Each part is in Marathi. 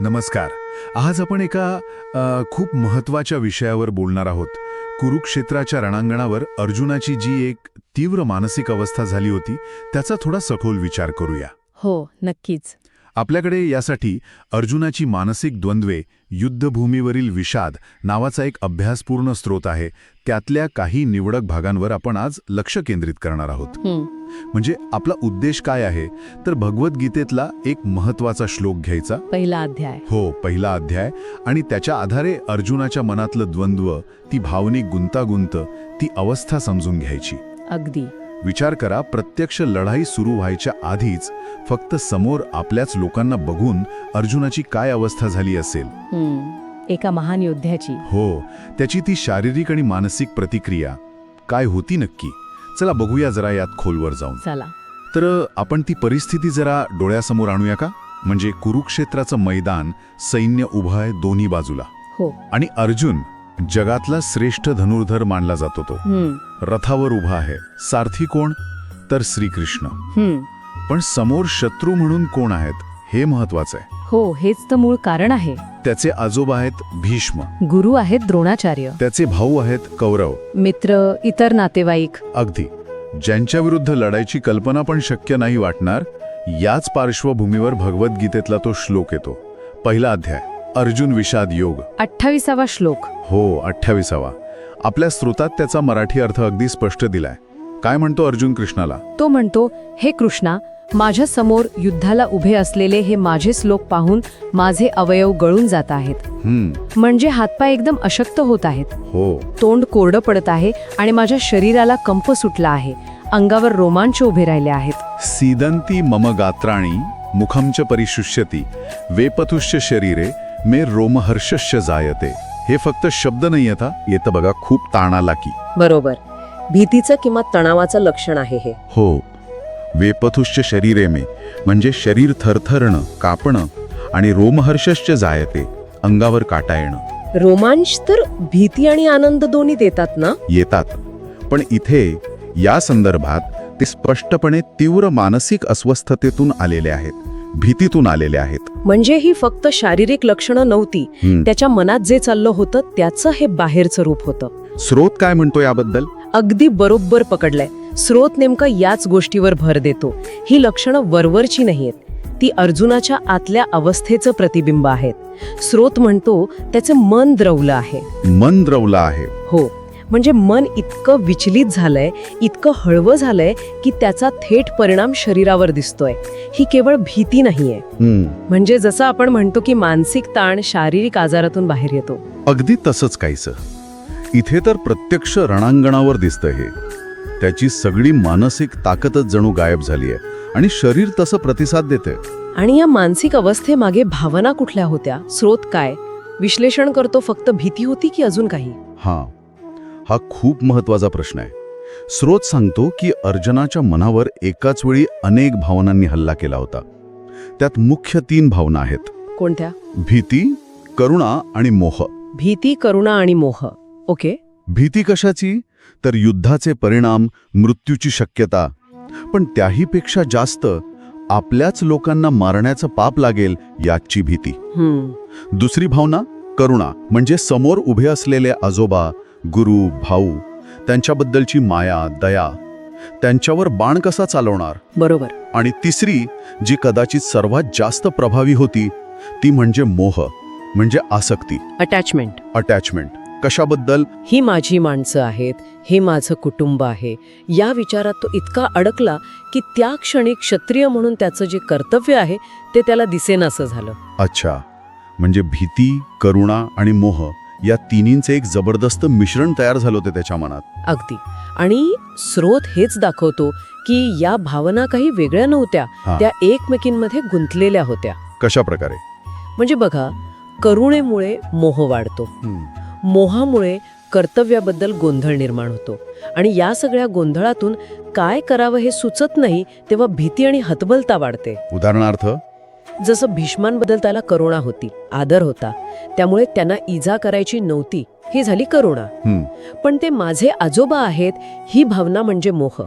नमस्कार. आज आपण एका खूप महत्त्वाच्या विषयावर बोलणार आहोत. कुरुक्षेत्राच्या रणांगणावर अर्जुनाची जी एक तीव्र मानसिक अवस्था झाली होती त्याचा थोडा सखोल विचार करूया. हो नक्कीच. आपल्याकडे यासाठी अर्जुनाची मानसिक द्वंद्वे युद्धभूमीवरील विषाद नावाचा एक अभ्यासपूर्ण स्रोत आहे. त्यातल्या काही निवडक भागांवर आपण आज लक्ष केंद्रित करणार आहोत. हं, म्हणजे आपला उद्देश काय आहे? तर भगवद्गीतेतला एक महत्त्वाचा श्लोक घ्यायचा. पहिला अध्याय. हो पहिला अध्याय. आणि त्याच्या आधारे अर्जुनाच्या मनातलं द्वंद्व ती भावनिक गुंतागुंत ती अवस्था समजून घ्यायची. अगदी. विचार करा प्रत्यक्ष लढाई सुरू व्हायच्या आधीच फक्त समोर आपल्याच लोकांना बघून अर्जुनाची काय अवस्था झाली असेल? एका महान योद्ध्याची. हो त्याची ती शारीरिक आणि मानसिक प्रतिक्रिया. काय होती नक्की? चला बघूया जरा यात खोलवर जाऊन. चला. तर आपण ती परिस्थिती जरा डोळ्यासमोर आणूया का? म्हणजे कुरुक्षेत्राचं मैदान सैन्य उभं आहे दोन्ही बाजूला. हो. आणि अर्जुन जगातला श्रेष्ठ धनुर्धर मानला जातो तो. रथावर उभा आहे. सारथी कोण? तर श्रीकृष्ण. पण समोर शत्रू म्हणून कोण आहेत हे महत्वाचं आहे. हो हेच तर मूळ कारण आहे. त्याचे आजोबा आहेत भीष्म. गुरु आहेत द्रोणाचार्य. त्याचे भाऊ आहेत कौरव. मित्र इतर नातेवाईक. अगदी. ज्यांच्या विरुद्ध लढायची कल्पना पण शक्य नाही वाटणार याच पार्श्वभूमीवर भगवद्गीतेतला तो श्लोक येतो. पहिला अध्याय. अर्जुन विषाद योग. अठ्ठावीसावा श्लोक. हो अठ्ठावीसावा. आपल्या स्रोतात त्याचा मराठी अर्थ अगदी स्पष्ट दिलाय. काय म्हणतो अर्जुन कृष्णाला? तो म्हणतो हे कृष्णा माझ्यासमोर युद्धाला उभे असलेले हे माझे श्लोक पाहून माझे अवयव गळून जात आहेत. म्हणजे हातपाय एकदम अशक्त होत आहेत. हो. तोंड कोरडं पडत आहे आणि माझ्या शरीराला कंप सुटला आहे. अंगावर रोमांच उभे राहिले आहेत. सीदंती मम गात्राणी मुखम च परिशुष्यती. वेपथुष्य शरीरे मे रोमहर्षस्य जायते. हे फक्त शब्द नाही येता येतं बघा खूप ताणाला की बरोबर. भीतीचं किंवा तणावाचं लक्षण आहे हे. हो. वेपथुष्य शरीरे मे. म्हणजे शरीर थरथरणं कापणं आणि रोमहर्षस्य जायते अंगावर काटा येणं. रोमांच तर भीती आणि आनंद दोन्ही देतात ना? येतात. पण इथे या संदर्भात ते स्पष्टपणे तीव्र मानसिक अस्वस्थतेतून आलेले आहेत भीतीतून आलेले आहेत. म्हणजे ही फक्त शारीरिक लक्षणं नव्हती. त्याच्या मनात जे चाललं होतं त्याचं हे बाहेरचं रूप होतं. स्रोत काय म्हणतो याबद्दल? अगदी बरोबर पकडलंय. स्रोत नेमका याच गोष्टीवर भर देतो. ही लक्षणं वरवरची नाहीयेत. ती अर्जुनाच्या आतल्या अवस्थेचं प्रतिबिंब आहेत. स्रोत म्हणतो त्याचे मन द्रवलं आहे. मन द्रवलं आहे. हो. म्हणजे मन इतकं विचलित झालंय इतकं हळवं झालंय की त्याचा थेट परिणाम शरीरावर दिसतोय. ही केवळ भीती नाहीये. म्हणजे जसं आपण म्हणतो की मानसिक ताण शारीरिक आजारातून बाहेर येतो. अगदी तसंच काहीसं. इथे तर प्रत्यक्ष रणांगणावर दिसतं हे. त्याची सगळी मानसिक ताकदच जणू गायब झाली आहे आणि शरीर तसं प्रतिसाद देते आणि या मानसिक अवस्थेमागे भावना कुठल्या होत्या? स्रोत काय? विश्लेषण करतो फक्त भीती होती की अजून काही? हा. हा खूप महत्त्वाचा प्रश्न आहे. स्रोत सांगतो की अर्जुनाच्या मनावर एकाच वेळी अनेक भावनांनी हल्ला केला होता. त्यात मुख्य तीन भावना आहेत. कोणत्या? भीती करुणा आणि मोह. भीती करुणा आणि मोह. ओके. भीती कशाची? तर युद्धाचे परिणाम मृत्यूची शक्यता. पण त्याहीपेक्षा जास्त आपल्याच लोकांना मारण्याचं पाप लागेल याची भीती. हम्म. दुसरी भावना करुणा. म्हणजे समोर उभे असलेले आजोबा गुरु भाऊ त्यांच्याबद्दलची माया दया त्यांच्यावर बाण कसा चालवणार? बरोबर. आणि तिसरी जी कदाचित सर्वात जास्त प्रभावी होती ती म्हणजे मोह म्हणजे आसक्ती. अटॅचमेंट अटॅचमेंट कशाबद्दल? ही माझी माणसं आहेत हे माझं कुटुंब आहे. या विचारात तो इतका अडकला की त्या क्षणी क्षत्रिय म्हणून त्याचं जे कर्तव्य आहे ते त्याला दिसेनासं झालं. अच्छा. म्हणजे भीती करुणा आणि मोह या तिन्हींचे एक जबरदस्त मिश्रण तयार झालं होते त्याच्या मनात. अगदी. आणि स्रोत हेच दाखवतो की या भावना काही वेगळ्या नव्हत्या हा. त्या एकमेकींमध्ये गुंतलेल्या होत्या. कशा प्रकारे म्हणजे बघा करुणेमुळे मोह वाढतो. मोहामुळे कर्तव्याबद्दल गोंधळ निर्माण होतो. आणि या सगळ्या गोंधळातून काय करावं हे सुचत नाही तेव्हा भीती आणि हतबलता वाढते. उदाहरणार्थ? जसं भीष्मांबद्दल त्याला करुणा होती आदर होता त्यामुळे त्यांना इजा करायची नव्हती ही झाली करुणा. हं, पण ते माझे आजोबा आहेत ही भावना म्हणजे मोह.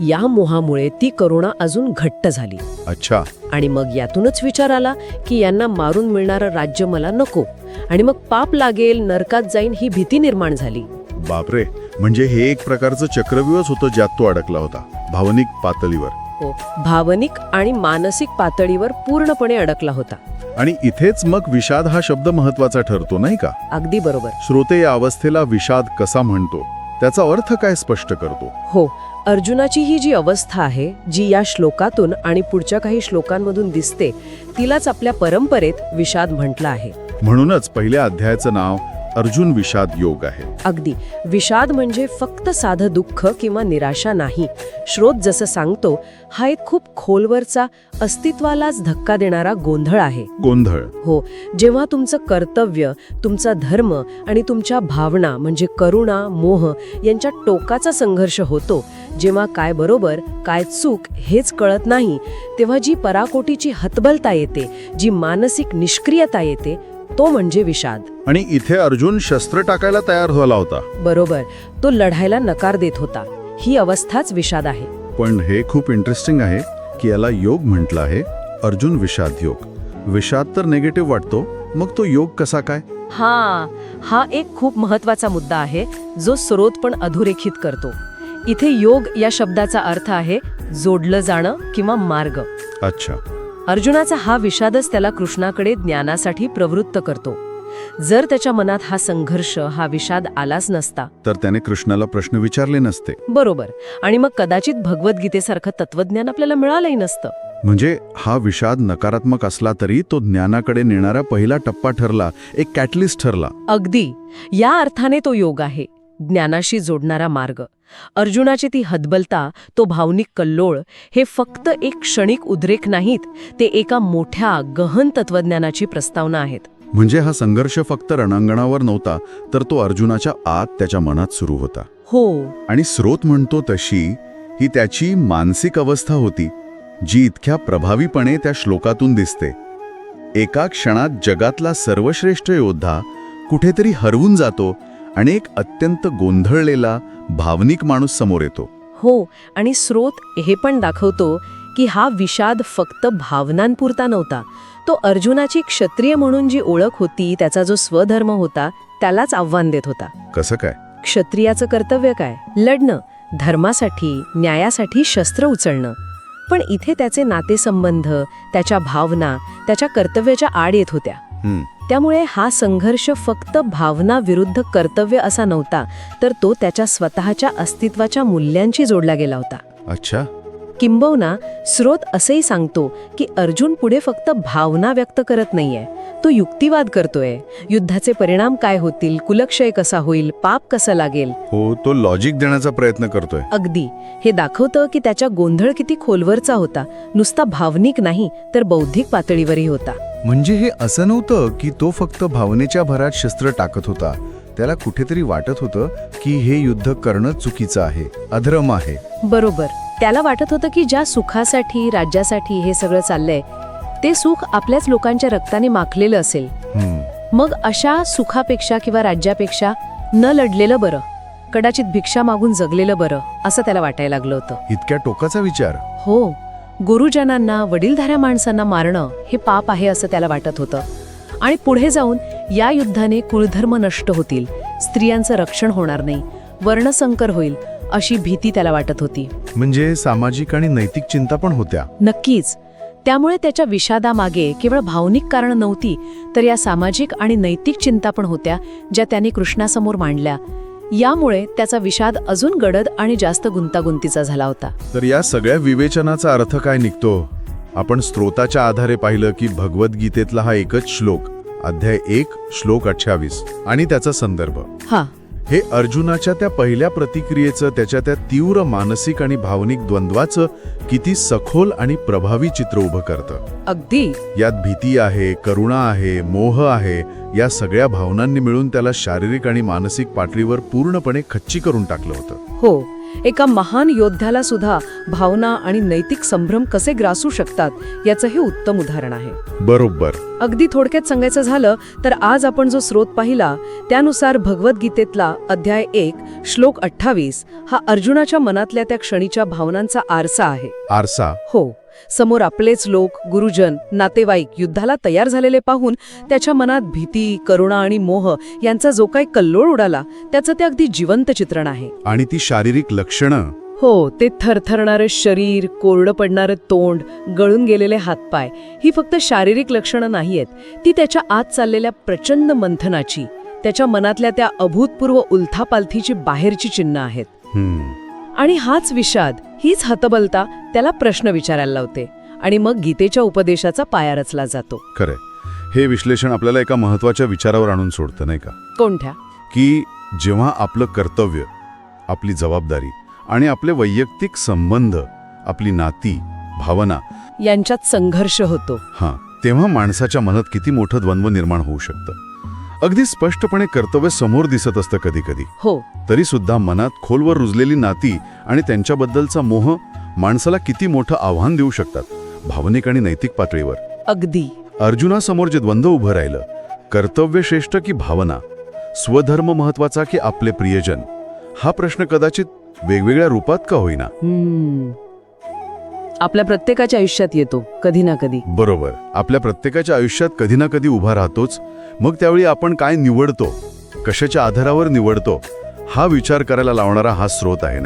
या मोहामुळे ती करुणा अजून घट्ट झाली. अच्छा. आणि मग यातूनच विचार आला की यांना मारून मिळणारं राज्य मला नको. आणि मग पाप लागेल नरकात जाईन ही भीती निर्माण झाली. बापरे म्हणजे हे एक प्रकारचं चक्रव्यूहच होतं ज्यात तो अडकला होता भावनिक पातळीवर. हो भावनिक आणि मानसिक पातळीवर पूर्णपणे अडकला होता. आणि इथेच मग विषाद हा शब्द महत्त्वाचा ठरतो नाही का? अगदी बरोबर. श्रोते या अवस्थेला विषाद कसा म्हणतो त्याचा अर्थ काय स्पष्ट करतो? हो अर्जुनाची ही जी अवस्था आहे जी या श्लोकातून आणि पुढच्या काही श्लोकांमधून दिसते तिलाच आपल्या परंपरेत विषाद म्हटलं आहे. म्हणूनच पहिल्या अध्यायाचं नाव अर्जुन विषाद योग आहे अगदी. विषाद म्हणजे फक्त साधं दुःख किंवा निराशा नाही. श्रोत जसं सांगतो हा एक खूप खोलवरचा अस्तित्वालाच धक्का देणारा गोंधळ आहे. गोंधळ. हो जेव्हा तुमचं कर्तव्य तुमचा धर्म आणि तुमच्या भावना म्हणजे करुणा मोह यांच्या टोकाचा संघर्ष होतो जेव्हा काय बरोबर काय चूक हेच कळत नाही तेव्हा जी पराकोटीची हतबलता येते जी मानसिक निष्क्रियता येते तो म्हणजे विषाद. आणि इथे अर्जुन शस्त्र टाकायला तयार झाला होता. बरोबर तो लढायला नकार देत होता. ही अवस्थाच विषाद आहे. पण हे खूप इंटरेस्टिंग आहे की याला योग म्हटलं आहे अर्जुन विषाद योग. विषाद तर नेगेटिव्ह वाटतो मग तो योग कसा काय? हा हा एक खूप महत्त्वाचा मुद्दा आहे जो स्रोत पण अधोरेखित करतो. इथे योग या शब्दाचा अर्थ आहे जोडलं जाणं किंवा मार्ग. अच्छा. अर्जुनाचा हा विषादच त्याला कृष्णाकडे ज्ञानासाठी प्रवृत्त करतो. जर त्याच्या मनात हा संघर्ष हा विषाद आलाच नसता. तर त्याने कृष्णाला प्रश्न विचारले नसते. बरोबर. आणि मग कदाचित भगवद्गीतेसारखं तत्वज्ञान आपल्याला मिळालंही नसतं. म्हणजे हा विषाद नकारात्मक असला तरी तो ज्ञानाकडे नेणारा पहिला टप्पा ठरला एक कॅटलिस्ट ठरला. अगदी. या अर्थाने तो योग आहे. ज्ञानाशी जोडणारा मार्ग. अर्जुनाची ती हतबलता तो भावनिक कल्लोळ हे फक्त एक क्षणिक उद्रेक नाहीत ते एका मोठ्या गहन तत्वज्ञानाची प्रस्तावना आहेत. म्हणजे हा संघर्ष फक्त रणांगणावर नव्हता तर तो अर्जुनाच्या आत त्याच्या मनात सुरू होता. हो. आणि स्रोत म्हणतो तशी ही त्याची मानसिक अवस्था होती जी इतक्या प्रभावीपणे त्या श्लोकातून दिसते. एका क्षणात जगातला सर्वश्रेष्ठ योद्धा कुठेतरी हरवून जातो आणि एक अत्यंत गोंधळलेला भावनिक माणूस समोर येतो. हो आणि स्रोत हे पण दाखवतो की हा विषाद फक्त भावनांपुरता नव्हता. तो अर्जुनाची क्षत्रिय म्हणून जी ओळख होती त्याचा जो स्वधर्म होता त्यालाच आव्हान देत होता. कसं काय? क्षत्रियाचं कर्तव्य काय? लढणं धर्मासाठी न्यायासाठी शस्त्र उचलणं. पण इथे त्याचे नातेसंबंध त्याच्या भावना त्याच्या कर्तव्याच्या आड येत होत्या. त्यामुळे हा संघर्ष फक्त भावना विरुद्ध कर्तव्य असा नव्हता तर तो त्याच्या स्वतःच्या अस्तित्वाच्या मूल्यांशी जोडला गेला होता. अच्छा. किंबहुना स्रोत असंही सांगतो की अर्जुन पुढे फक्त भावना व्यक्त करत नाहीये. तो युक्तिवाद करतोय. युद्धाचे परिणाम काय होतील? कुलक्षय कसा होईल? पाप कसं लागेल? हो तो लॉजिक देण्याचा प्रयत्न करतोय. अगदी. हे दाखवतं की त्याच्या गोंधळ किती खोलवरचा होता. नुसता भावनिक नाही तर बौद्धिक पातळीवरही होता. म्हणजे हे असं नव्हतं की तो फक्त भावनेच्या भरात शस्त्र टाकत होता. त्याला कुठेतरी वाटत होतं की हे युद्ध करणं चुकीचं आहे अधर्म आहे. बरोबर. त्याला वाटत होतं की ज्या सुखासाठी राज्यासाठी हे सगळं चाललंय ते सुख आपल्याच लोकांच्या रक्ताने माखलेलं असेल. मग अशा सुखापेक्षा किंवा राज्यापेक्षा न लढलेलं बरं कदाचित भिक्षा मागून जगलेलं बरं असं त्याला वाटायला लागलं होतं. इतक्या टोकाचा विचार. हो गुरुजनांना वडीलधाऱ्या माणसांना मारणं हे पाप आहे असं त्याला वाटत होतं. आणि पुढे जाऊन या युद्धाने कुळधर्म नष्ट होतील स्त्रियांचं रक्षण होणार नाही वर्णसंकर होईल अशी भीती त्याला वाटत होती. म्हणजे सामाजिक आणि नैतिक चिंता पण होत्या. नक्कीच. त्यामुळे त्याच्या विषादामागे केवळ भावनिक कारण नव्हती तर या सामाजिक आणि नैतिक चिंता पण होत्या ज्या त्याने कृष्णासमोर मांडल्या. यामुळे त्याचा विषाद अजून गडद आणि जास्त गुंतागुंतीचा झाला होता. तर या सगळ्या विवेचनाचा अर्थ काय निघतो? आपण स्त्रोताच्या आधारे पाहिलं की भगवद्गीतेतला हा एकच श्लोक अध्याय एक श्लोक अठ्ठावीस आणि त्याचा संदर्भ. हा. हे अर्जुनाच्या त्या पहिल्या प्रतिक्रियेचं त्याच्या त्या तीव्र मानसिक आणि भावनिक द्वंद्वाचं किती सखोल आणि प्रभावी चित्र उभं करतं. अगदी. यात भीती आहे करुणा आहे मोह आहे या सगळ्या भावनांनी मिळून त्याला शारीरिक आणि मानसिक पातळीवर पूर्णपणे खच्ची करून टाकलं होतं. हो. एका महान योद्ध्याला सुद्धा भावना आणि नैतिक संभ्रम कसे ग्रासू शकतात याचं हे उत्तम उदाहरण आहे. बरोबर. अगदी थोडक्यात सांगायचं झालं तर आज आपण जो स्रोत पाहिला त्यानुसार भगवद्गीतेतला अध्याय एक श्लोक अठ्ठावीस हा अर्जुनाच्या मनातल्या त्या क्षणीच्या भावनांचा आरसा आहे. आरसा? हो. समोर आपलेच लोक गुरुजन नातेवाईक युद्धाला तयार झालेले पाहून त्याच्या मनात भीती करुणा आणि मोह यांचा जो काही कल्लोळ उडाला त्याचं ते अगदी जिवंत चित्रण आहे. आणि ती शारीरिक लक्षणं? हो ते थरथरणारं शरीर कोरडं पडणारं तोंड गळून गेलेले हातपाय ही फक्त शारीरिक लक्षणं नाहीयेत. ती त्याच्या आत चाललेल्या प्रचंड मंथनाची त्याच्या मनातल्या त्या अभूतपूर्व उलथापालथीची बाहेरची चिन्ह आहेत. आणि हाच विषाद हीच हतबलता त्याला प्रश्न विचारायला लावते आणि मग गीतेच्या उपदेशाचा पाया रचला जातो. खरंय. हे विश्लेषण आपल्याला एका महत्त्वाच्या विचारावर आणून सोडतं नाही का? कोणत्या? की जेव्हा आपलं कर्तव्य आपली जबाबदारी आणि आपले वैयक्तिक संबंध आपली नाती भावना यांच्यात संघर्ष होतो. हां तेव्हा माणसाच्या मनात किती मोठं द्वंद्व निर्माण होऊ शकतं. अगदी स्पष्टपणे कर्तव्य समोर दिसत असतं कधी कधी हो. तरी सुद्धा मनात खोलवर रुजलेली नाती आणि त्यांच्याबद्दलचा मोह माणसाला किती मोठं आव्हान देऊ शकतात भावनिक आणि नैतिक पातळीवर. अगदी. अर्जुनासमोर जे द्वंद्व उभं राहिलं कर्तव्य श्रेष्ठ की भावना स्वधर्म महत्त्वाचा की आपले प्रियजन हा प्रश्न कदाचित वेगवेगळ्या रूपात का होईना. आपल्या प्रत्येकाच्या आयुष्यात येतो कधी ना कधी. बरोबर. आपल्या प्रत्येकाच्या आयुष्यात कधी ना कधी उभा राहतोच. मग त्यावेळी आपण काय निवडतो? कशाच्या आधारावर निवडतो? हा विचार करायला लावणारा हा स्रोत आहे